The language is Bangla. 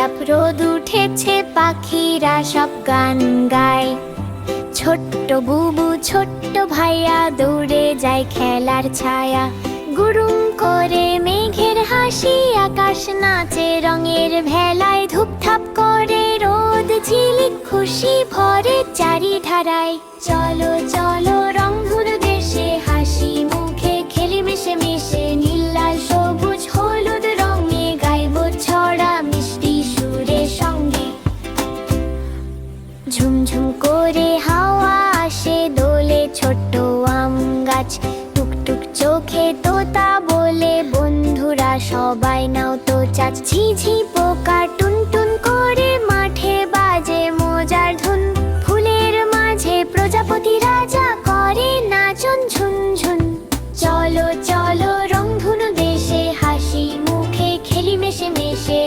রোদ উঠেছে পাখিরা সব গান গায়। ছোট্ট বুবু, ছোট্ট ভাইয়া দৌড়ে যায় খেলার ছায়া। গুরুম করে মেঘের হাসি, আকাশ নাচে রঙের ভেলায় ধূপধাপ করে। রোদ ঝিলিক খুশি ভরে চারি ধারায় চলো ঝুমঝুম করে হাওয়া আসে দোলে ছোট্ট আম গাছ। টুকটুক চোখে তোতা বলে, বন্ধুরা, সবাই নাও তো চাচ। ঝিঝি পোকা টুনটুন করে, মাঠে বাজে মজার ধুন। ফুলের মাঝে প্রজাপতি রাজা করে, নাচন ঝুনঝুন। চলো চলো, রংধনু দেশে, হাসি মুখে খেলি মেশে মেশে